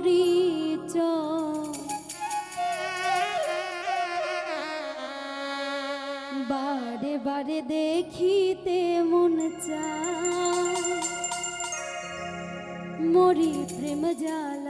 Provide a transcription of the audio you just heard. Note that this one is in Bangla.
পরিচয় বারে বারে দেখিতে মন চা মরি প্রেম জ্বালা